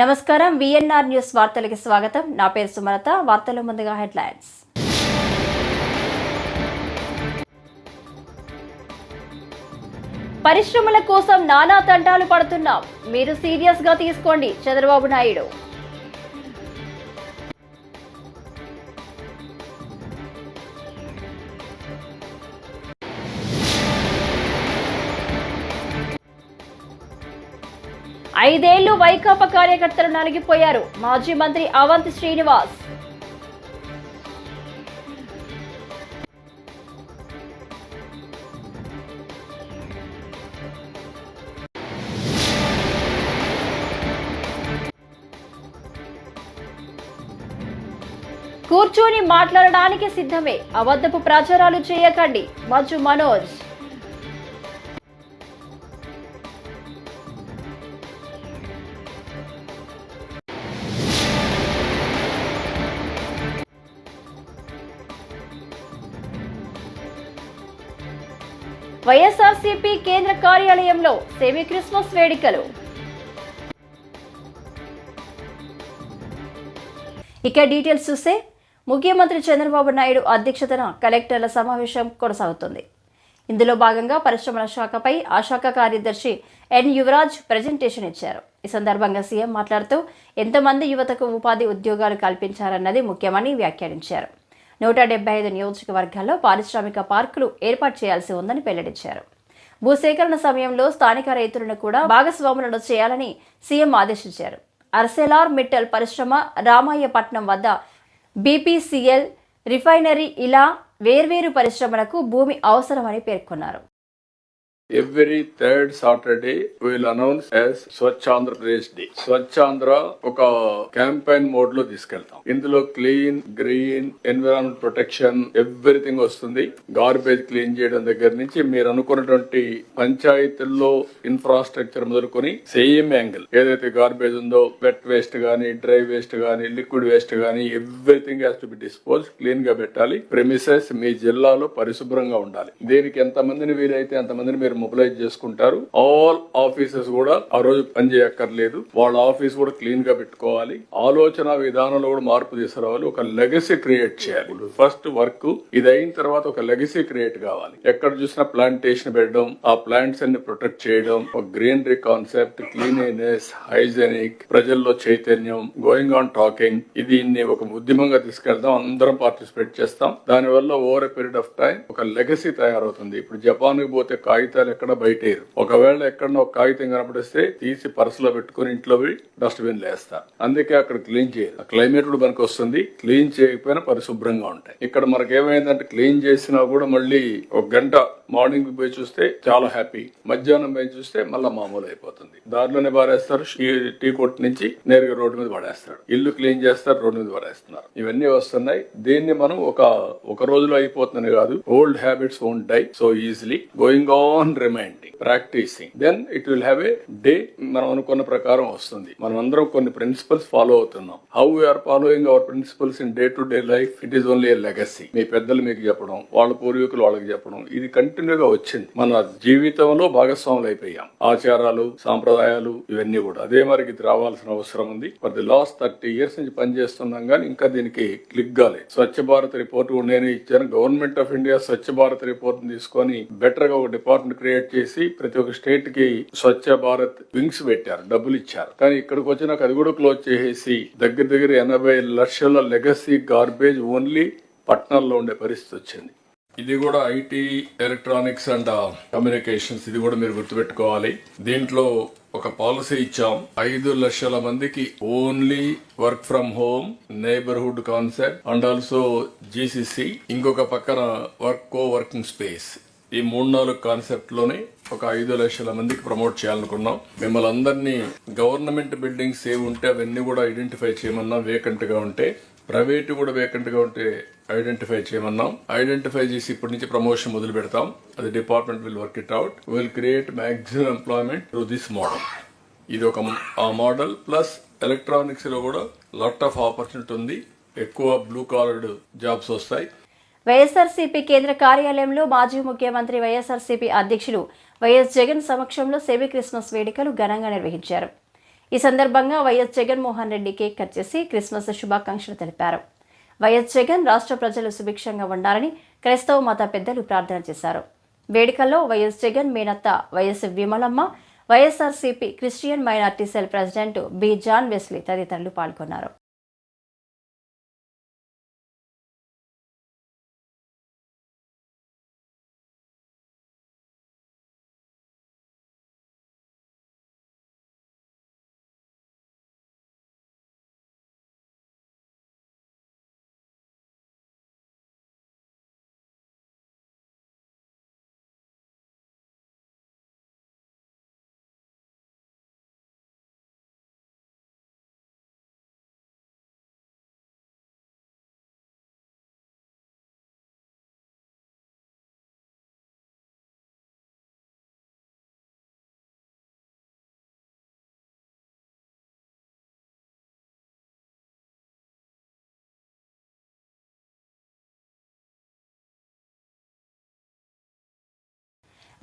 నమస్కారం VNR news వార్తలకి స్వాగతం. నా పేరు సుమలత. వార్తల ముందుగా హెడ్లైన్స్. పరిశ్రమల కోసం నానా తంటాలు పడుతున్నాం. మీరు సీరియస్గా తీసుకోండి చంద్రబాబు నాయుడు. ఐదేళ్ళు వైకాపా కార్యకర్తలు నలిగిపోయారు. మాజీ మంత్రి అవంతి శ్రీనివాస్. కూర్చొని మాట్లాడడానికి సిద్ధమే. అబద్ధపు ప్రచారాలు చేయకండి. మంచు మనోజ్. వైఎస్ఆర్సీపీ కేంద్ర కార్యాలయంలో సెమీ క్రిస్మస్ వేడుకలు. ఇక డీటెయిల్స్ చూస్తే ముఖ్యమంత్రి చంద్రబాబు నాయుడు అధ్యక్షతన కలెక్టర్ల సమావేశం కొనసాగుతుంది. ఇందులో భాగంగా పరిశ్రమల శాఖపై ఆ శాఖ కార్యదర్శి ఎన్ యువరాజ్ ప్రజెంటేషన్ ఇచ్చారు. ఈ సందర్భంగా సీఎం మాట్లాడుతూ ఎంతమంది యువతకు ఉపాధి ఉద్యోగాలు కల్పించారన్నది ముఖ్యమని వ్యాఖ్యానించారు. నూట డెబ్బై ఐదు నియోజకవర్గాల్లో పారిశ్రామిక పార్కులు ఏర్పాటు చేయాల్సి ఉందని వెల్లడించారు. భూసేకరణ సమయంలో స్థానిక రైతులను కూడా భాగస్వాములను చేయాలని సీఎం ఆదేశించారు. అర్సెలార్ మిట్టల్ పరిశ్రమ రామాయపట్నం వద్ద బీపీసీఎల్ రిఫైనరీ ఇలా వేర్వేరు పరిశ్రమలకు భూమి అవసరమని పేర్కొన్నారు. Every third Saturday will announce as Swachh Andhra Pradesh day Swachh Andhra ఒక క్యాంపెయిన్ మోడ్లో తీసుకెళ్తాం. ఇందులో clean green environment protection everything వస్తుంది. గార్బేజ్ క్లీన్ చేయడం దగ్గర నుంచి మీరు అనుకున్నటువంటి పంచాయతీల్లో ఇన్ఫ్రాస్ట్రక్చర్ మొదలుకొని సేమ్ యాంగిల్ ఏదైతే గార్బేజ్ ఉందో వెట్ వేస్ట్ గానీ డ్రై వేస్ట్ గానీ లిక్విడ్ వేస్ట్ గానీ everything has to be dispose క్లీన్గా పెట్టాలి. ప్రెమిసెస్ మీ జిల్లాలో పరిశుభ్రంగా ఉండాలి. దీనికి ఎంత మందిని వీలైతే అంతమందిని మీరు మొబిలైజ్ చేసుకుంటారు. ఆల్ ఆఫీసెస్ కూడా ఆ రోజు పనిచేయక్కర్లేదు వాళ్ళ ఆఫీస్ కూడా క్లీన్గా పెట్టుకోవాలి. ఆలోచన విధానంలో కూడా మార్పు తీసుకురావాలి. ఒక లెగసీ క్రియేట్ చేయాలి. ఫస్ట్ వర్క్ ఇది అయిన తర్వాత ఒక లెగసీ క్రియేట్ కావాలి. ఎక్కడ చూసినా ప్లాంటేషన్ పెట్టడం ఆ ప్లాంట్స్ అన్ని ప్రొటెక్ట్ చేయడం ఒక గ్రీనరీ కాన్సెప్ట్ క్లీనినెస్ హైజెనిక్ ప్రజల్లో చైతన్యం గోయింగ్ ఆన్ టాకింగ్ ఇది ఒక ఉద్యమంగా తీసుకెళ్దాం అందరం పార్టిసిపేట్ చేస్తాం. దానివల్ల over a period of time ఒక లెగసీ తయారవుతుంది. ఇప్పుడు జపాన్కి పోతే కాగితాలు ఎక్కడ బయట ఒకవేళ ఎక్కడన్నా ఒక కాగితం కనపడిస్తే తీసి పర్సులో పెట్టుకుని ఇంట్లో పోయి డస్ట్బిన్ లేస్తా అందుకే అక్కడ క్లీన్ చేయదు క్లైమేట్ కూడా మనకు వస్తుంది. క్లీన్ చేయకపోయినా పరిశుభ్రంగా ఉంటాయి. ఇక్కడ మనకి ఏమైందంటే క్లీన్ చేసినా కూడా మళ్ళీ ఒక గంట మార్నింగ్ పోయి చూస్తే చాలా హ్యాపీ మధ్యాహ్నం పోయి చూస్తే మళ్ళీ మామూలు అయిపోతుంది. దారిలోనే పారేస్తారు. టీ కొట్టు నుంచి నేరుగా రోడ్డు మీద పడేస్తాడు ఇల్లు క్లీన్ చేస్తారు. రోడ్డు మీద పడేస్తున్నారు. ఇవన్నీ వస్తున్నాయి. దీన్ని మనం ఒక ఒక రోజులో అయిపోతుంది కాదు. Old habits won't die so easily going on reminding practising then it will have a day మనం అనుకున్న ప్రకారం వస్తుంది. మనం అందరం కొన్ని ప్రిన్సిపల్స్ ఫాలో అవుతున్నాం. How we're following our principles in day to day life it is only legacy మీ పెద్దలు మీకు చెప్పడం వాళ్ళ పూర్వీకులు వాళ్ళకి చెప్పడం ఇది కంటిన్యూగా వచ్చింది. మన జీవితంలో భాగస్వాములు అయిపోయాం. ఆచారాలు సాంప్రదాయాలు ఇవన్నీ కూడా. అదే మరికి రావాల్సిన అవసరం ఉంది. For the last thirty years నుంచి పనిచేస్తున్నాం కానీ ఇంకా దీనికి క్లిక్ కాలేదు. స్వచ్ఛ భారత్ రిపోర్ట్ నేను ఇచ్చాను. Government of India Swachh Bharat report తీసుకొని బెటర్గా ఒక డిపార్ట్మెంట్ క్రియేట్ చేసి ప్రతి ఒక్క స్టేట్కి స్వచ్ఛ భారత్ వింగ్స్ పెట్టారు డబ్బులు ఇచ్చారు. కానీ ఇక్కడికి వచ్చినాక అది కూడా క్లోజ్ చేసేసి దగ్గర దగ్గర ఎనభై లక్షల లెగసీ గార్బేజ్ ఓన్లీ పట్టణాల్లో ఉండే పరిస్థితి వచ్చింది. ఇది కూడా ఐటీ ఎలక్ట్రానిక్స్ అండ్ కమ్యూనికేషన్స్ ఇది కూడా మీరు గుర్తుపెట్టుకోవాలి. దీంట్లో ఒక పాలసీ ఇచ్చాం. ఐదు లక్షల మందికి only work from home neighbourhood concept and also GCC ఇంకొక పక్కన వర్క్ కో వర్కింగ్ స్పేస్ ఈ మూడు నాలుగు కాన్సెప్ట్లోనే ఒక ఐదు లక్షల మందికి ప్రమోట్ చేయాలనుకున్నాం. మిమ్మల్ని అందరినీ గవర్నమెంట్ బిల్డింగ్స్ ఏవి ఉంటే అవన్నీ కూడా ఐడెంటిఫై చేయమన్నా వేకెంట్గా ఉంటే. ప్రైవేట్ కూడా వేకెంట్గా ఉంటే ఐడెంటిఫై చేయమన్నాం. ఐడెంటిఫై చేసి ఇప్పటి నుంచి ప్రమోషన్ మొదలు పెడతాం. అది department will work it out will create maximum employment through this model ఇది ఒక ఆ మోడల్ ప్లస్ ఎలక్ట్రానిక్స్లో కూడా లాట్ ఆఫ్ ఆపర్చునిటీ ఉంది. ఎక్కువ బ్లూ కాలర్డ్ జాబ్స్ వస్తాయి. వైఎస్ఆర్సీపీ కేంద్ర కార్యాలయంలో మాజీ ముఖ్యమంత్రి వైఎస్ఆర్సీపీ అధ్యక్షులు వైఎస్ జగన్ సమక్షంలో సెమీ క్రిస్మస్ వేడుకలు ఘనంగా నిర్వహించారు. ఈ సందర్భంగా YS Jaganmohan Reddy cake cut చేసి క్రిస్మస్ శుభాకాంక్షలు తెలిపారు. వైఎస్ జగన్ రాష్ట్ర ప్రజలు సుభిక్షంగా ఉండాలని క్రైస్తవ మత పెద్దలు ప్రార్థన చేశారు. వేడుకల్లో వైఎస్ జగన్ మేనత్త YS Vimalamma YSRCP Christian minority cell president B John Wesley తదితరులు పాల్గొన్నారు.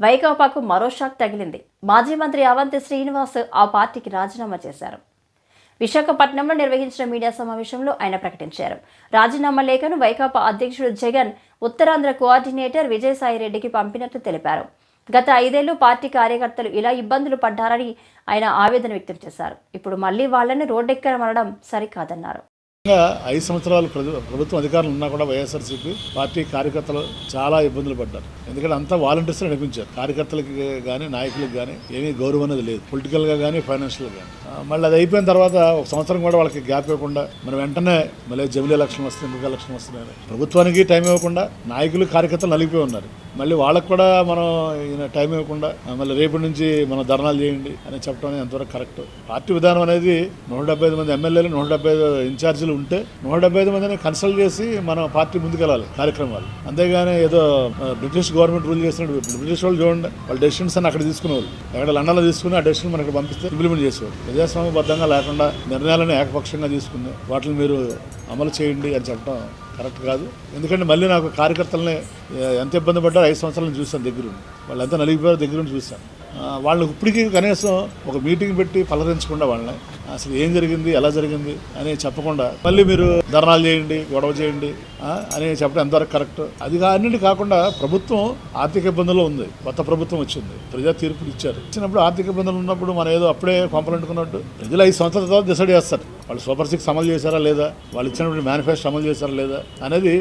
వైకాపాకు మరో షాక్ తగిలింది. మాజీ మంత్రి అవంతి శ్రీనివాస్ ఆ పార్టీకి రాజీనామా చేశారు. విశాఖపట్నంలో నిర్వహించిన మీడియా సమావేశంలో ఆయన ప్రకటించారు. రాజీనామా లేఖను వైకాపా అధ్యక్షుడు జగన్ ఉత్తరాంధ్ర కోఆర్డినేటర్ విజయసాయిరెడ్డికి పంపినట్లు తెలిపారు. గత ఐదేళ్ళు పార్టీ కార్యకర్తలు ఇలా ఇబ్బందులు పడ్డారని ఆయన ఆవేదన వ్యక్తం చేశారు. ఇప్పుడు మళ్ళీ వాళ్ళని రోడ్డెక్కరమనడం సరికాదన్నారు. ఐదు సంవత్సరాలు ప్రభుత్వం అధికారులు ఉన్నా కూడా వైఎస్ఆర్సీపీ పార్టీ కార్యకర్తలు చాలా ఇబ్బందులు పడ్డారు. ఎందుకంటే అంతా వాలంటీర్స్ నడిపించారు. కార్యకర్తలకి కానీ నాయకులకు కానీ ఏమీ గౌరవం అనేది లేదు. పొలిటికల్గా కానీ ఫైనాన్షియల్గా కానీ మళ్ళీ అది అయిపోయిన తర్వాత ఒక సంవత్సరం కూడా వాళ్ళకి గ్యాప్ ఇవ్వకుండా మనం వెంటనే మళ్ళీ జమిలీ ఎలక్షన్ వస్తుంది ఇంకొక ఎలక్షన్ వస్తున్నాయని ప్రభుత్వానికి టైం ఇవ్వకుండా నాయకులు కార్యకర్తలు నలిగిపోయి ఉన్నారు. మళ్ళీ వాళ్ళకు కూడా మనం టైం ఇవ్వకుండా మళ్ళీ రేపటి నుంచి మనం ధర్నాలు చేయండి అని చెప్పడం అనేది ఎంతవరకు కరెక్ట్. పార్టీ విధానం అనేది నూట డెబ్బై ఐదు మంది ఎమ్మెల్యేలు నూట డెబ్బై ఐదు ఇన్ఛార్జీలు ఉంటే నూట డెబ్బై ఐదు మందిని కన్సల్ట్ చేసి మనం పార్టీ ముందుకెళ్ళాలి కార్యక్రమాలు. అంతేగాని ఏదో బ్రిటిష్ గవర్నమెంట్ రూల్ చేసినట్టు బ్రిటిష్ వాళ్ళు చూడండి వాళ్ళ డెసిషన్స్ అని అక్కడ తీసుకునేవాళ్ళు. ఎక్కడ లండన్లో తీసుకుని ఆ డెసిషన్ మనకి పంపిస్తే ఇంప్లిమెంట్ చేసేవాళ్ళు. ప్రజాస్వామ్యబద్ధంగా లేకుండా నిర్ణయాలను ఏకపక్షంగా తీసుకుని వాటిని మీరు అమలు చేయండి అని చెప్పడం కరెక్ట్ కాదు. ఎందుకంటే మళ్ళీ నాకు కార్యకర్తలనే ఎంత ఇబ్బంది పడ్డారో ఐదు సంవత్సరాలు చూశాను దగ్గరుండి వాళ్ళు ఎంత నలిగిపోయారో దగ్గరుండి చూశాను. వాళ్ళకి వాళ్ళు ఇప్పటికీ కనీసం ఒక మీటింగ్ పెట్టి పలకరించకుండా వాళ్ళని అసలు ఏం జరిగింది ఎలా జరిగింది అని చెప్పకుండా మళ్ళీ మీరు ధర్నాలు చేయండి గొడవ చేయండి అని చెప్పడం ఎంతవరకు కరెక్ట్? అది అన్నింటి కాకుండా ప్రభుత్వం ఆర్థిక ఇబ్బందుల్లో ఉంది. కొత్త ప్రభుత్వం వచ్చింది. ప్రజా తీర్పులు ఇచ్చారు. ఇచ్చినప్పుడు ఆర్థిక ఇబ్బందులు ఉన్నప్పుడు మనం ఏదో అప్పుడే పంపలంటుకున్నట్టు ప్రజలు ఐదు సంవత్సరాల తర్వాత డిసైడ్ చేస్తారు. వాళ్ళు సూపర్ సిక్స్ అమలు చేశారా లేదా? వాళ్ళు ఇచ్చినటువంటి మేనిఫెస్టో అమలు చేశారా లేదా? అనేది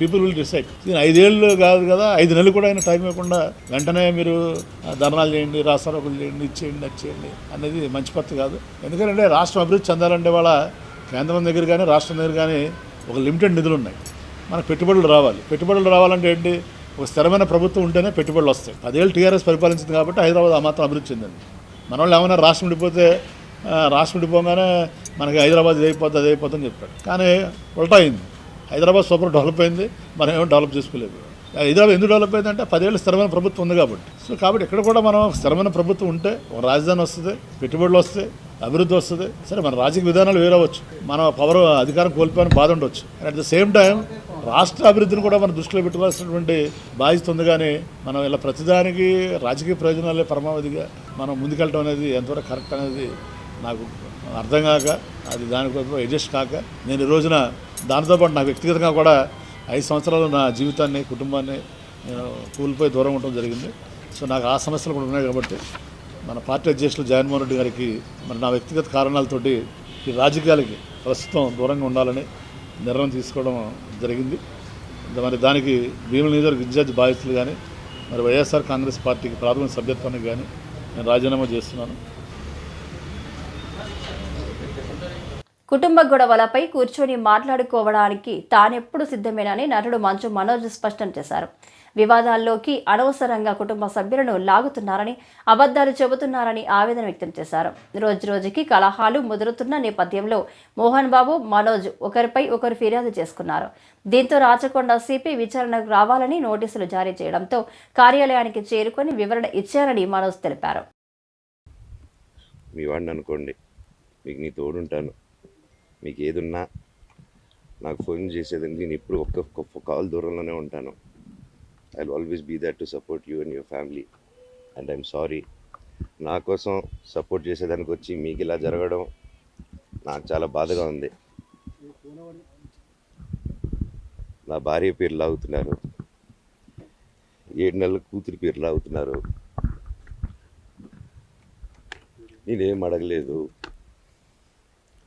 పీపుల్ విల్ డిసైడ్. దీని ఐదేళ్ళు కాదు కదా ఐదు నెలలు కూడా అయినా టైం ఇవ్వకుండా వెంటనే మీరు ధర్నాలు చేయండి రాస్తారోకులు చేయండి ఇచ్చేయండి చేయండి అది చేయండి అనేది మంచి పద్ధతి కాదు. ఎందుకంటే రాష్ట్రం అభివృద్ధి చెందాలంటే వాళ్ళ కేంద్రం దగ్గర కానీ రాష్ట్రం దగ్గర కానీ ఒక లిమిటెడ్ నిధులు ఉన్నాయి. మనకు పెట్టుబడులు రావాలి. పెట్టుబడులు రావాలంటే ఏంటి? ఒక స్థిరమైన ప్రభుత్వం ఉంటేనే పెట్టుబడులు వస్తాయి. పదేళ్ళు టీఆర్ఎస్ పరిపాలించింది కాబట్టి హైదరాబాద్ ఆ మాత్రం అభివృద్ధి చెందింది. మన వాళ్ళు ఏమైనా రాష్ట్రం విడిపోతే రాష్ట్రం విడిపోగానే మనకి హైదరాబాద్ అయిపోతుంది అది అయిపోతుందని చెప్పాడు. కానీ ఉల్టా అయింది. హైదరాబాద్ సూపర్ డెవలప్ అయింది. మనం ఏమో డెవలప్ చేసుకోలేదు. హైదరాబాద్ ఎందుకు డెవలప్ అయిందంటే పదేళ్ళు స్థిరమైన ప్రభుత్వం ఉంది కాబట్టి. సో కాబట్టి ఇక్కడ కూడా మనం స్థిరమైన ప్రభుత్వం ఉంటే ఒక రాజధాని వస్తుంది పెట్టుబడులు వస్తాయి అభివృద్ధి వస్తుంది. సరే మన రాజకీయ విధానాలు వేరవచ్చు మనం పవర్ అధికారం కోల్పోయిన బాధ ఉండొచ్చు. అట్ ద సేమ్ టైం రాష్ట్ర అభివృద్ధిని కూడా మనం దృష్టిలో పెట్టుకోవాల్సినటువంటి బాధ్యత ఉంది. కానీ మనం ఇలా ప్రతిదానికి రాజకీయ ప్రయోజనాలే పరమావధిగా మనం ముందుకెళ్ళడం అనేది ఎంతవరకు కరెక్ట్ అనేది నాకు అర్థం కాక అది దానికోసం అడ్జస్ట్ కాక నేను ఈ రోజున దానితోపాటు నా వ్యక్తిగతంగా కూడా ఐదు సంవత్సరాలు నా జీవితాన్ని కుటుంబాన్ని నేను కూలిపోయి దూరం ఉండటం జరిగింది. సో నాకు ఆ సమస్యలు కూడా ఉన్నాయి కాబట్టి మన పార్టీ అధ్యక్షులు జగన్మోహన్ రెడ్డి గారికి మరి నా వ్యక్తిగత కారణాలతోటి ఈ రాజకీయాలకి ప్రస్తుతం దూరంగా ఉండాలని నిర్ణయం తీసుకోవడం జరిగింది. మరి దానికి భీముల నియోజకవర్గ ఇన్ఛార్జ్ బాధ్యతలు కానీ మరి వైఎస్ఆర్ కాంగ్రెస్ పార్టీకి ప్రాథమిక సభ్యత్వానికి కానీ నేను రాజీనామా చేస్తున్నాను. కుటుంబ గొడవలపై కూర్చొని మాట్లాడుకోవడానికి తానెప్పుడు సిద్ధమేనని నటుడు మంచు మనోజ్ స్పష్టం చేశారు. వివాదాల్లోకి అనవసరంగా కుటుంబ సభ్యులను లాగుతున్నారని అబద్ధాలు చెబుతున్నారని ఆవేదన వ్యక్తం చేశారు. రోజు రోజుకి కలహాలు ముదురుతున్న నేపథ్యంలో మోహన్ బాబు మనోజ్ ఒకరిపై ఒకరు ఫిర్యాదు చేసుకున్నారు. దీంతో రాచకొండ సిపి విచారణకు రావాలని నోటీసులు జారీ చేయడంతో కార్యాలయానికి చేరుకొని వివరణ ఇచ్చారని మనోజ్ తెలిపారు. మీ వాడిని అనుకోండి. మీకు నీ తోడుంటాను. మీకు ఏదున్నా నాకు ఫోన్ చేసేదండి నేను ఎప్పుడు ఒక్క ఒక్క కాల్ దూరంలోనే ఉంటాను. I always be there to support you and your family and I'm sorry నా కోసం సపోర్ట్ చేసేదానికి వచ్చి మీకు ఇలా జరగడం నాకు చాలా బాధగా ఉంది. నా భార్య పేరు లాగుతున్నారు. ఏడు నెలల కూతురి పేరు లాగుతున్నారు. నేనేం అడగలేదు.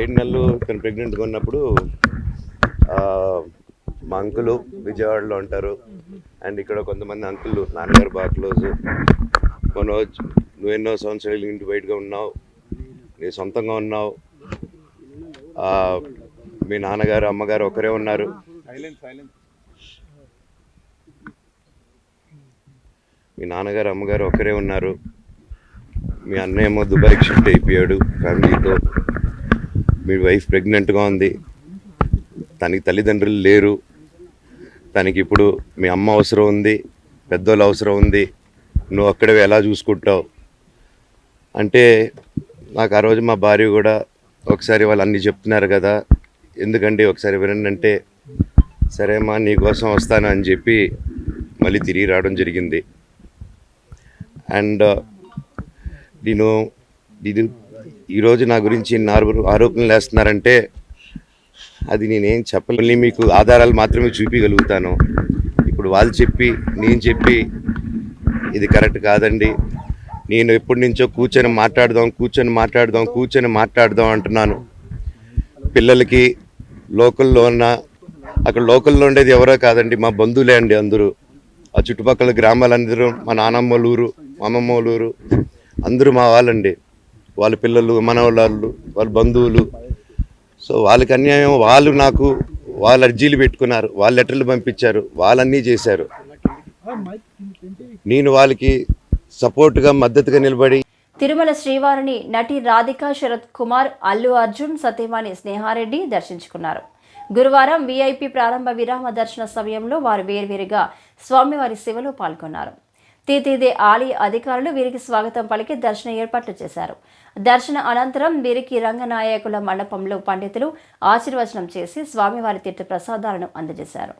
ఏడు నెలలు తను ప్రెగ్నెంట్గా ఉన్నప్పుడు మా అంకులు విజయవాడలో ఉంటారు. అండ్ ఇక్కడ కొంతమంది అంకులు నాన్నగారు బాగా క్లోజ్. మనోజ్ నువ్వు ఎన్నో సంవత్సరాలు ఇంటి బయటగా ఉన్నావు. నీ సొంతంగా ఉన్నావు. మీ నాన్నగారు అమ్మగారు ఒకరే ఉన్నారు. మీ నాన్నగారు అమ్మగారు ఒకరే ఉన్నారు. మీ అన్నయ్య ఏమో దుబాయ్కి షిఫ్ట్ అయిపోయాడు ఫ్యామిలీతో. మీ వైఫ్ ప్రెగ్నెంట్గా ఉంది. తనకి తల్లిదండ్రులు లేరు. తనకి ఇప్పుడు మీ అమ్మ అవసరం ఉంది. పెద్దోళ్ళు అవసరం ఉంది. నువ్వు అక్కడే ఎలా చూసుకుంటావు? అంటే నాకు ఆ రోజు మా భార్య కూడా ఒకసారి వాళ్ళు అన్నీ చెప్తున్నారు కదా. ఎందుకంటే ఒకసారి వినండి అంటే సరే అమ్మా నీకోసం వస్తాను అని చెప్పి మళ్ళీ తిరిగి రావడం జరిగింది. అండ్ నేను ఇది ఈరోజు నా గురించి నాలుగు ఆరోపణలు వేస్తున్నారంటే అది నేనేం చెప్పలేని. మీకు ఆధారాలు మాత్రమే చూపించగలుగుతాను ఇప్పుడు వాళ్ళు చెప్పి నేను చెప్పి ఇది కరెక్ట్ కాదండి. నేను ఎప్పటి నుంచో కూర్చొని మాట్లాడదాం కూర్చొని మాట్లాడదాం కూర్చొని మాట్లాడదాం అంటున్నాను. పిల్లలకి లోకల్లో ఉన్న అక్కడ లోకల్లో ఉండేది ఎవరో కాదండి మా బంధువులే అండి అందరూ. ఆ చుట్టుపక్కల గ్రామాలందరూ మా నానమ్మ ఊరు మా అమ్మమ్మలూరు అందరూ మా వాళ్ళండి. వాళ్ళ పిల్లలు మనవాళ్ళు వాళ్ళ బంధువులు. సో వాళ్ళకి అన్యాయం వాళ్ళు నాకు వాళ్ళ అర్జీలు పెట్టుకున్నారు వాళ్ళ లెటర్లు పంపించారు వాళ్ళన్నీ చేశారు. నేను వాళ్ళకి సపోర్ట్గా మద్దతుగా నిలబడి తిరుమల శ్రీవారిని నటి రాధికా శరత్ కుమార్ అల్లు అర్జున్ సత్యవాణి స్నేహారెడ్డి దర్శించుకున్నారు. గురువారం వీఐపీ ప్రారంభ విరామ దర్శన సమయంలో వారు వేర్వేరుగా స్వామివారి సేవలో పాల్గొన్నారు. తీతీదే ఆలయ అధికారులు వీరికి స్వాగతం పలికి దర్శన ఏర్పాట్లు చేశారు. దర్శన అనంతరం వీరికి రంగనాయకుల మండపంలో పండితులు ఆశీర్వచనం చేసి స్వామివారి తీర్థ ప్రసాదాలను అందజేశారు.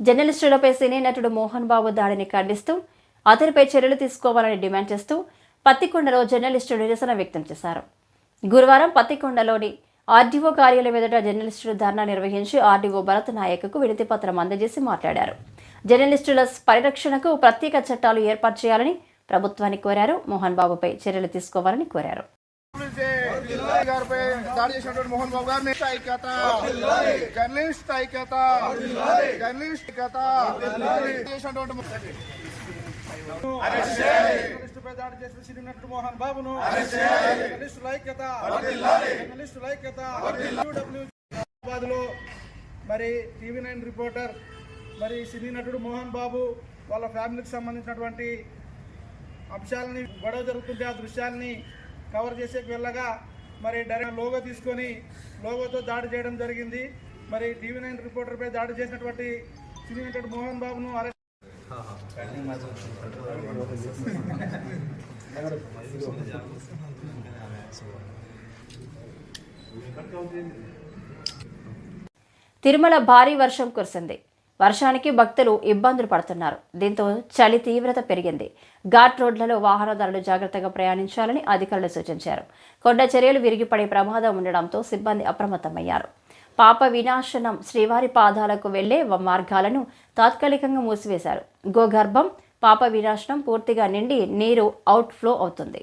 జర్నలిస్టులపై సినీ నటుడు మోహన్ బాబు దాడిని ఖండిస్తూ అతనిపై చర్యలు తీసుకోవాలని డిమాండ్ చేస్తూ పత్తికొండలో జర్నలిస్టులు నిరసన వ్యక్తం చేశారు. గురువారం పత్తికొండలోని ఆర్డీఓ కార్యాలయం ఎదుట జర్నలిస్టులు ధర్నా నిర్వహించి ఆర్డీఓ భరత్ నాయక్కు వినతి పత్రం అందజేసి మాట్లాడారు. జర్నలిస్టుల పరిరక్షణకు ప్రత్యేక చట్టాలు ఏర్పాటు చేయాలని ప్రభుత్వాన్ని కోరారు. మోహన్ బాబుపై చర్యలు తీసుకోవాలని కోరారు. గారిపై దాడి చేసినటువంటి మోహన్ బాబు గారిని ఐక్యత జర్నలిస్ట్ ఐక్యత జర్నలిస్ట్ ఐక్యత చేసినటువంటి జర్నలిస్టుపై దాడి చేసిన సిరినట్టు మోహన్ బాబును. జర్నలిస్టుల ఐక్యత జర్నలిస్టుల ఐక్యత మరి టీవీ నైన్ రిపోర్టర్ మరి సినీ నటుడు మోహన్ బాబు వాళ్ళ ఫ్యామిలీకి సంబంధించినటువంటి అంశాలని గొడవ జరుగుతుంటే ఆ దృశ్యాన్ని కవర్ చేసేకి వెళ్ళగా మరి డైరెక్ట్ లోగో తీసుకొని లోగోతో దాడి చేయడం జరిగింది. మరి టీవీ నైన్ రిపోర్టర్పై దాడి చేసినటువంటి సినీ నటుడు మోహన్ బాబును అరెస్ట్ తిరుమల భారీ వర్షం కురిసింది. వర్షానికి భక్తులు ఇబ్బందులు పడుతున్నారు. దీంతో చలి తీవ్రత పెరిగింది. ఘాట్ రోడ్లలో వాహనదారులు జాగ్రత్తగా ప్రయాణించాలని అధికారులు సూచించారు. కొండ చర్యలు విరిగిపడే ప్రమాదం ఉండడంతో సిబ్బంది అప్రమత్తమయ్యారు. పాప వినాశనం శ్రీవారి పాదాలకు వెళ్ళే మార్గాలను తాత్కాలికంగా మూసివేశారు. గోగర్భం పాప వినాశనం పూర్తిగా నిండి నీరు అవుట్ ఫ్లో అవుతుంది.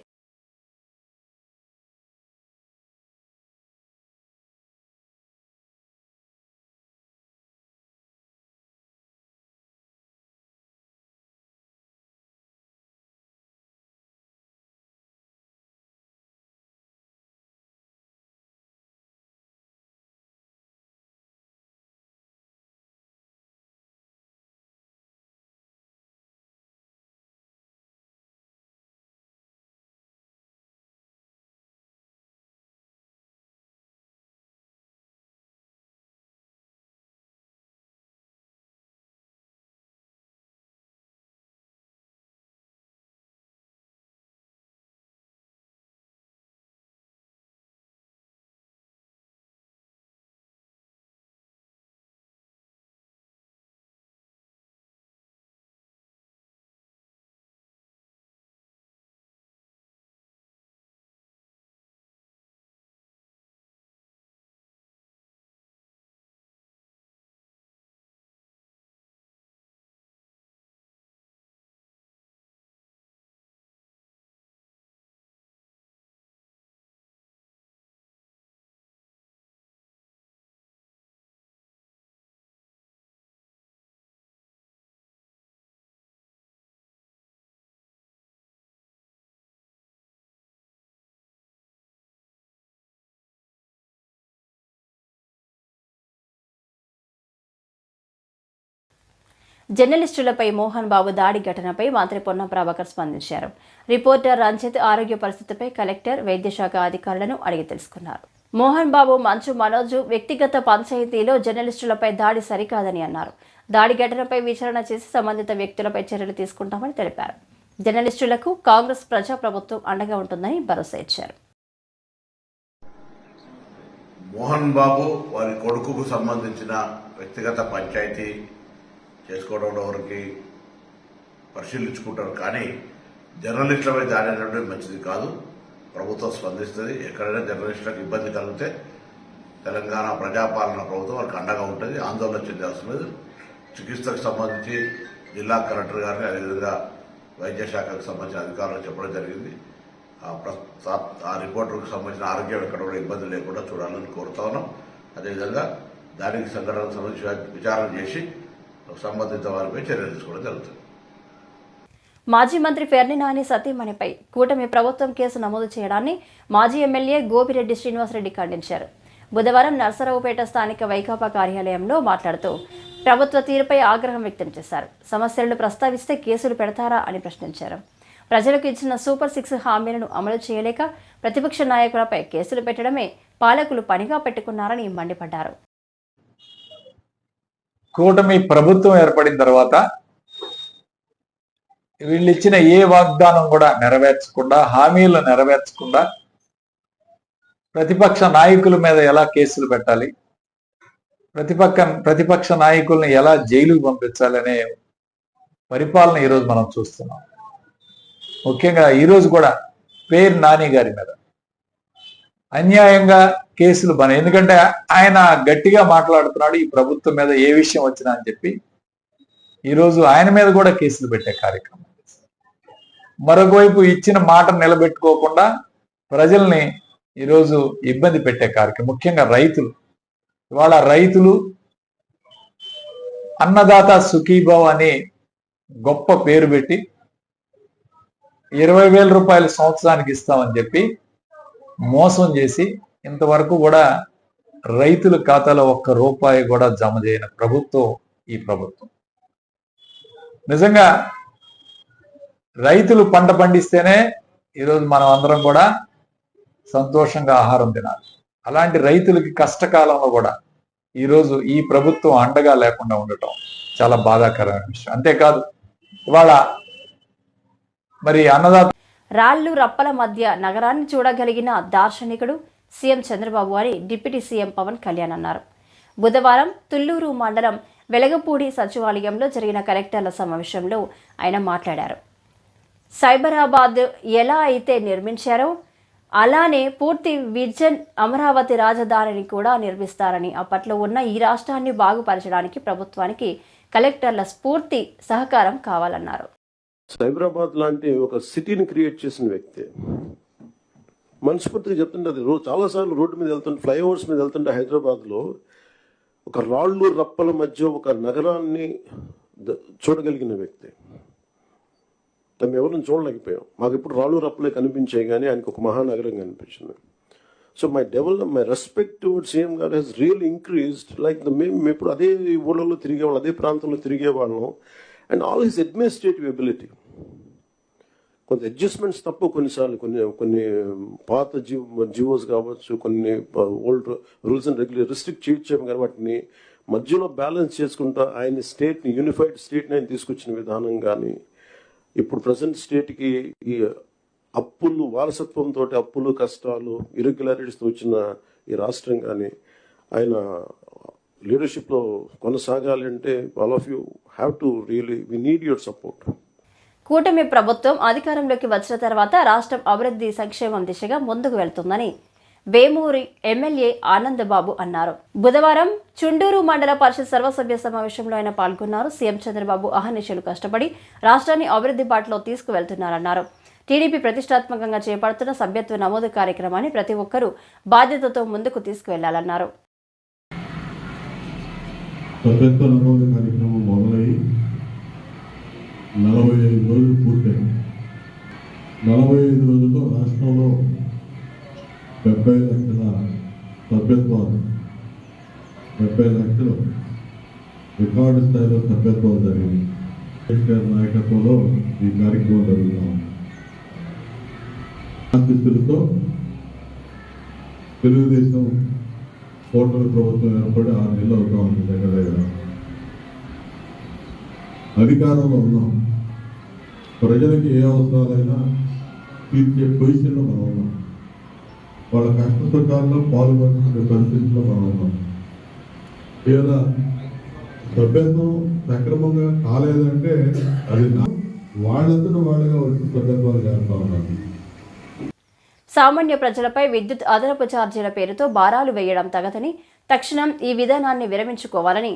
జర్నలిస్టులపై మోహన్ బాబు దాడి ఘటనపై మంత్రి పొన్నం ప్రభాకర్ స్పందించారు. రిపోర్టర్ రంజిత్ ఆరోగ్య పరిస్థితిపై కలెక్టర్ వైద్యశాఖ అధికారులను అడిగి తెలుసుకున్నారు. మోహన్ బాబు మంచు మనోజ్ వ్యక్తిగత పంచాయతీలో జర్నలిస్టులపై దాడి సరికాదని అన్నారు. దాడి ఘటనపై విచారణ చేసి సంబంధిత వ్యక్తులపై చర్యలు తీసుకుంటామని తెలిపారు. జర్నలిస్టులకు కాంగ్రెస్ ప్రజా ప్రభుత్వం అండగా ఉంటుందని భరోసా ఇచ్చారు. మోహన్ బాబు వారి కొడుకుకు సంబంధించిన వ్యక్తిగత పంచాయతీ చేసుకోవడంలో వరకు పరిశీలించుకుంటారు. కానీ జర్నలిస్టులపై దాడి అనేటువంటి మంచిది కాదు. ప్రభుత్వం స్పందిస్తుంది. ఎక్కడైనా జర్నలిస్టులకు ఇబ్బంది కలిగితే తెలంగాణ ప్రజాపాలన ప్రభుత్వం వారికి అండగా ఉంటుంది. ఆందోళన చెందాల్సిన లేదు. చికిత్సకు సంబంధించి జిల్లా కలెక్టర్ గారిని అదేవిధంగా వైద్య శాఖకు సంబంధించిన అధికారులు చెప్పడం జరిగింది. ఆ ఆ రిపోర్టర్కు సంబంధించిన ఆరోగ్యం ఎక్కడ కూడా ఇబ్బంది లేకుండా చూడాలని కోరుతా ఉన్నాం. అదేవిధంగా దానికి సంఘటనకు సంబంధించి విచారణ చేసి సంబంధిత వారిపై చర్యలు తీసుకోవడం జరుగుతుంది మాజీ మంత్రి ఫెర్ని నాని సతీమణిపై కూటమి ప్రభుత్వం కేసు నమోదు చేయడాన్ని మాజీ ఎమ్మెల్యే గోపిరెడ్డి శ్రీనివాసరెడ్డి ఖండించారు. బుధవారం నర్సరావుపేట స్థానిక వైకాపా కార్యాలయంలో మాట్లాడుతూ ప్రభుత్వ తీరుపై ఆగ్రహం వ్యక్తం చేశారు. సమస్యలను ప్రస్తావిస్తే కేసులు పెడతారా అని ప్రశ్నించారు. ప్రజలకు ఇచ్చిన సూపర్ సిక్స్ హామీలను అమలు చేయలేక ప్రతిపక్ష నాయకులపై కేసులు పెట్టడమే పాలకులు పనిగా పెట్టుకున్నారని మండిపడ్డారు. కూటమి ప్రభుత్వం ఏర్పడిన తర్వాత వీళ్ళు ఇచ్చిన ఏ వాగ్దానం కూడా నెరవేర్చకుండా హామీలు నెరవేర్చకుండా ప్రతిపక్ష నాయకుల మీద ఎలా కేసులు పెట్టాలి? ప్రతిపక్ష ప్రతిపక్ష నాయకుల్ని ఎలా జైలుకు పంపించాలి అనే పరిపాలన ఈరోజు మనం చూస్తున్నాం. ముఖ్యంగా ఈరోజు కూడా పేరు నాని గారి మీద. అన్యాయంగా కేసులు బన ఎందుకంటే ఆయన గట్టిగా మాట్లాడుతున్నాడు ఈ ప్రభుత్వం మీద ఏ విషయం వచ్చినా అని చెప్పి. ఈరోజు ఆయన మీద కూడా కేసులు పెట్టే కార్యక్రమం మరొకవైపు ఇచ్చిన మాట నిలబెట్టుకోకుండా ప్రజల్ని ఈరోజు ఇబ్బంది పెట్టే కార్యక్రమం ముఖ్యంగా రైతులు. ఇవాళ రైతులు అన్నదాత సుఖీభావ్ అని గొప్ప పేరు పెట్టి ఇరవై వేల రూపాయలు సంవత్సరానికి ఇస్తామని చెప్పి మోసం చేసి ఇంతవరకు కూడా రైతుల ఖాతాలో ఒక్క రూపాయి కూడా జమ చేయని ప్రభుత్వం ఈ ప్రభుత్వం. నిజంగా రైతులు పంట పండిస్తేనే ఈరోజు మనం అందరం కూడా సంతోషంగా ఆహారం తినాలి. అలాంటి రైతులకి కష్టకాలంలో కూడా ఈరోజు ఈ ప్రభుత్వం అండగా లేకుండా ఉండటం చాలా బాధాకరమైన విషయం. అంతేకాదు ఇవాళ మరి అన్నదాత రాళ్ళు రప్పల మధ్య నగరాన్ని చూడగలిగిన దార్శనికుడు సీఎం చంద్రబాబు అని డిప్యూటీ సీఎం పవన్ కళ్యాణ్ అన్నారు. బుధవారం తుళ్ళూరు మండలం వెలగపూడి సచివాలయంలో జరిగిన కలెక్టర్ల సమావేశంలో ఆయన మాట్లాడారు. సైబరాబాద్ ఎలా అయితే నిర్మించారో అలానే పూర్తి విజన్ అమరావతి రాజధానిని కూడా నిర్మిస్తారని అప్పట్లో ఉన్న ఈ రాష్ట్రాన్ని బాగుపరచడానికి ప్రభుత్వానికి కలెక్టర్ల స్ఫూర్తి సహకారం కావాలన్నారు. సైబరాబాద్ లాంటి ఒక సిటీని క్రియేట్ చేసిన వ్యక్తి. మనస్ఫూర్తిగా చెప్తుంటే రోజు చాలాసార్లు రోడ్డు మీద వెళ్తుంటే ఫ్లైఓవర్స్ మీద వెళ్తుంటే హైదరాబాద్లో ఒక రాళ్ళు రప్పల మధ్య ఒక నగరాన్ని చూడగలిగిన వ్యక్తి. మేము ఎవరిని చూడలేకపోయాం. మాకు ఇప్పుడు రాళ్ళు రప్పలే కనిపించాయి కానీ ఆయనకు ఒక మహానగరం కనిపించింది. So my develop my respect toward CM గారు he's real increased. Like the మేము ఇప్పుడు అదే ఊళ్ళలో తిరిగేవాళ్ళం అదే ప్రాంతంలో తిరిగేవాళ్ళం. And all his administrative ability కొంత అడ్జస్ట్మెంట్స్ తప్ప కొన్నిసార్లు కొన్ని కొన్ని um, పాత జీవో జీవోస్ కావచ్చు కొన్ని old rules and regular restrict చేయొచ్చాము కానీ వాటిని మధ్యలో బ్యాలెన్స్ చేసుకుంటా ఆయన స్టేట్ని యూనిఫైడ్ స్టేట్ని ఆయన తీసుకొచ్చిన విధానం కానీ ఇప్పుడు ప్రజెంట్ స్టేట్కి ఈ అప్పులు వారసత్వంతో అప్పులు కష్టాలు ఇరెగ్యులారిటీస్తో వచ్చిన ఈ రాష్ట్రం కానీ ఆయన లీడర్షిప్లో కొనసాగాలి అంటే all of you have to really we need your support. కూటమి ప్రభుత్వం అధికారంలోకి వచ్చిన తర్వాత రాష్ట్రం అభివృద్ధి సంక్షేమం దిశగా ముందుకు వెళ్తుందని వేమూరి ఎమ్మెల్యే ఆనందబాబు అన్నారు. బుధవారం చుండూరు మండల పరిషత్ సర్వసభ్య సమావేశంలో ఆయన పాల్గొన్నారు. సీఎం చంద్రబాబు అహర్నిశలు కష్టపడి రాష్ట్రాన్ని అభివృద్ధి బాటలో తీసుకువెళ్తున్నారన్నారు. టీడీపీ ప్రతిష్టాత్మకంగా చేపడుతున్న సభ్యత్వ నమోదు కార్యక్రమాన్ని ప్రతి ఒక్కరూ బాధ్యతతో ముందుకు తీసుకువెళ్ళాలన్నారు. సభ్యత్వ నమోదు కార్యక్రమం మొదలయ్యి నలభై ఐదు రోజులు పూర్తయింది. నలభై ఐదు రోజుల్లో రాష్ట్రంలో డెబ్బై లక్షల సభ్యత్వాలు డెబ్బై లక్షలు రికార్డు స్థాయిలో సభ్యత్వాలు జరిగింది కేసీఆర్ నాయకత్వంలో ఈ కార్యక్రమం జరుగుతూ ఉంది. ఆశిస్తులతో తెలుగుదేశం కూటమి ప్రభుత్వం ఏర్పడి ఆరు నెలలు అవుతా ఉంది దగ్గర దగ్గర అధికారంలో ఉన్నాం. ప్రజలకి ఏ అవసరాలైనా తీర్చే పొజిషన్లో మనం ఉన్నాం. వాళ్ళ కష్ట సుఖాల్లో పాల్గొనే పరిస్థితుల్లో మనం ఉన్నాం. లేదా సభ్యత్వం సక్రమంగా కాలేదంటే అది నా- వాళ్ళంతటా వాళ్ళగా వచ్చి సభ్యత్వాలు చేస్తా ఉన్నారు. సామాన్య ప్రజలపై విద్యుత్ అదనపు ఛార్జీల పేరుతో భారాలు వేయడం తగదని తక్షణం ఈ విధానాన్ని విరమించుకోవాలని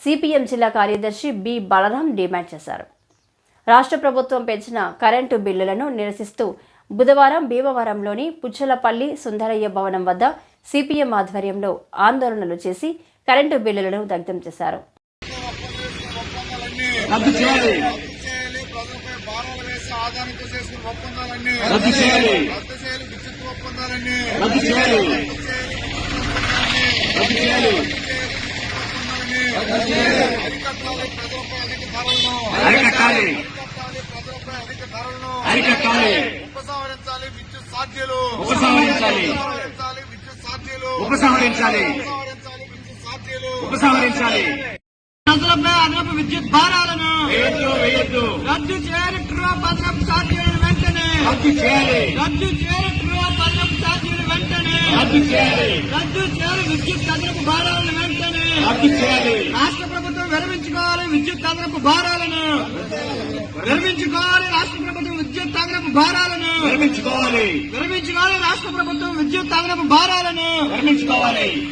సిపిఎం జిల్లా కార్యదర్శి బి. బలరాం డిమాండ్ చేశారు. రాష్ట్ర ప్రభుత్వం పెంచిన కరెంటు బిల్లులను నిరసిస్తూ బుధవారం భీమవరంలోని పుచ్చలపల్లి సుందరయ్య భవనం వద్ద సిపిఎం ఆధ్వర్యంలో ఆందోళనలు చేసి కరెంటు బిల్లులను దగ్ధం చేశారు. రద్దు చేయాలి. రద్దు చేయాలి. చేయాలి. అరికట్టాలి. అరికట్టాలి. ఉపసంహరించాలి విద్యుత్ సాధ్యులు. ఉపసంహరించాలి. ఉపసంహరించాలి ఉపసంహరించాలి. ప్రజలపై అదనపు విద్యుత్ భారాలను రద్దు చేయాలి ట్రూ అదనపు ఛార్జీలను వెంటనే రద్దు చేయాలి. రద్దు చేయాలి ట్రూ అదనపు ఛార్జీలు వెంటనే రద్దు చేయాలి. రద్దు చేయాలి. విద్యుత్ అదనపు భారాలను వెంటనే. రద్దు చేయాలి. రాష్ట్ర ప్రభుత్వం విరమించుకోవాలి విద్యుత్ అదనపు భారాలను. విరమించుకోవాలి రాష్ట్ర ప్రభుత్వం విద్యుత్ అదనపు భారాలను. విరమించుకోవాలి. విరమించుకోవాలి రాష్ట్ర ప్రభుత్వం విద్యుత్ అదనపు భారాలను. విరమించుకోవాలి.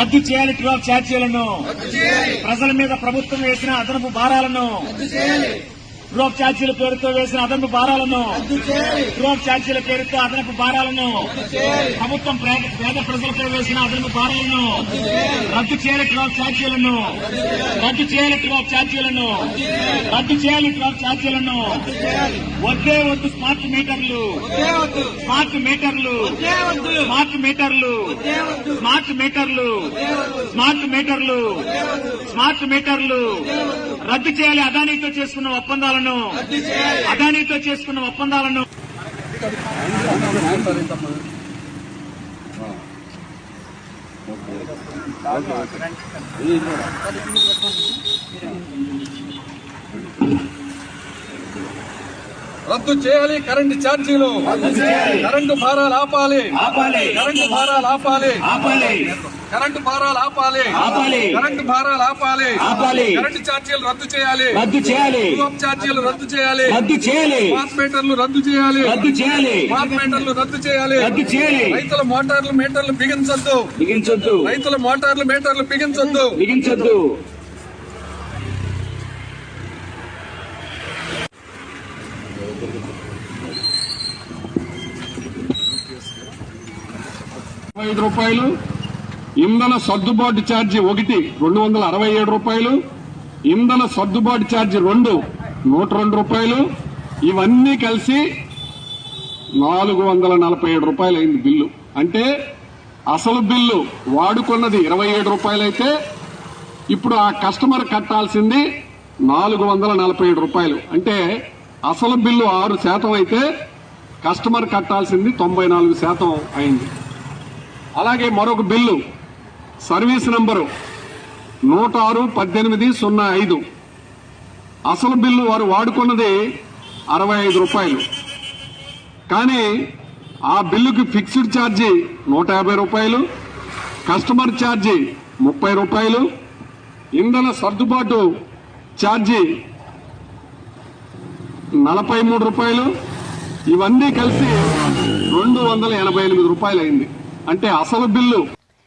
రద్దు చేయాలి ట్రూ ఛార్జీలను. ప్రజల మీద ప్రభుత్వం వేసిన అదనపు భారాలను. డ్రోప్ ఛార్జీల పేరుతో వేసిన అదనపు భారాలను డ్రోప్ ఛార్జీల పేరుతో అదనపు భారాలను ప్రభుత్వం పేద ప్రజలపై వేసిన అదనపు భారాలను రద్దు చేయాలి డ్రాప్ ఛార్జీలను. రద్దు చేయాలి డ్రాప్ ఛార్జీలను. రద్దు చేయాలి డ్రాప్ ఛార్జీలను. వద్దే వద్దు స్మార్ట్ మీటర్లు. స్మార్ట్ మీటర్లు. స్మార్ట్ మీటర్లు. స్మార్ట్ మీటర్లు. స్మార్ట్ మీటర్లు. స్మార్ట్ మీటర్లు. రద్దు చేయాలి. అదానీతో చేసుకున్న ఒప్పందాలను అదానీతో చేసుకున్న ఒప్పందాలను రద్దు చేయాలి. కరెంటు ఛార్జీలు. కరెంటు భారాలు ఆపాలి. కరెంటు భారాలు ఆపాలి. కరెంటు భారాలు ఆపాలి. కరెంటు భారాలు ఆపాలి. కరెంటు ఛార్జీలు రద్దు చేయాలి. రద్దు చేయాలి. డ్రాప్ ఛార్జీలు రద్దు చేయాలి. రద్దు చేయాలి. స్మార్ట్ మీటర్లు రద్దు చేయాలి. రద్దు చేయాలి. స్మార్ట్ మీటర్లు రద్దు చేయాలి. రద్దు చేయాలి. రైతుల మోటార్లు మీటర్లు బిగించొద్దు. బిగించొద్దు. రైతుల మోటార్లు మీటర్లు బిగించొద్దు. బిగించొద్దు. ఐదు రూపాయలు. ఇంధన సర్దుబాటు ఛార్జీ ఒకటి రెండు వందల అరవై ఏడు రూపాయలు. ఇంధన సర్దుబాటు ఛార్జీ రెండు నూట రెండు రూపాయలు. ఇవన్నీ కలిసి నాలుగు వందల నలభై ఏడు రూపాయలు అయింది బిల్లు. అంటే అసలు బిల్లు వాడుకున్నది ఇరవై ఏడు రూపాయలైతే ఇప్పుడు ఆ కస్టమర్ కట్టాల్సింది నాలుగు వందల నలభై ఏడు రూపాయలు. అంటే అసలు బిల్లు ఆరు శాతం అయితే కస్టమర్ కట్టాల్సింది తొంభై నాలుగు శాతం అయింది. అలాగే మరొక బిల్లు సర్వీస్ నంబరు నూట ఆరు పద్దెనిమిది సున్నా ఐదు. అసలు బిల్లు వారు వాడుకున్నది అరవై ఐదు రూపాయలు. కానీ ఆ బిల్లుకి ఫిక్స్డ్ ఛార్జీ నూట యాభై రూపాయలు కస్టమర్ ఛార్జీ ముప్పై రూపాయలు ఇంధన సర్దుబాటు ఛార్జీ నలభై మూడు రూపాయలు. ఇవన్నీ కలిసి రెండు వందల ఎనభై ఎనిమిది రూపాయలు అయింది అంటే అసలు బిల్లు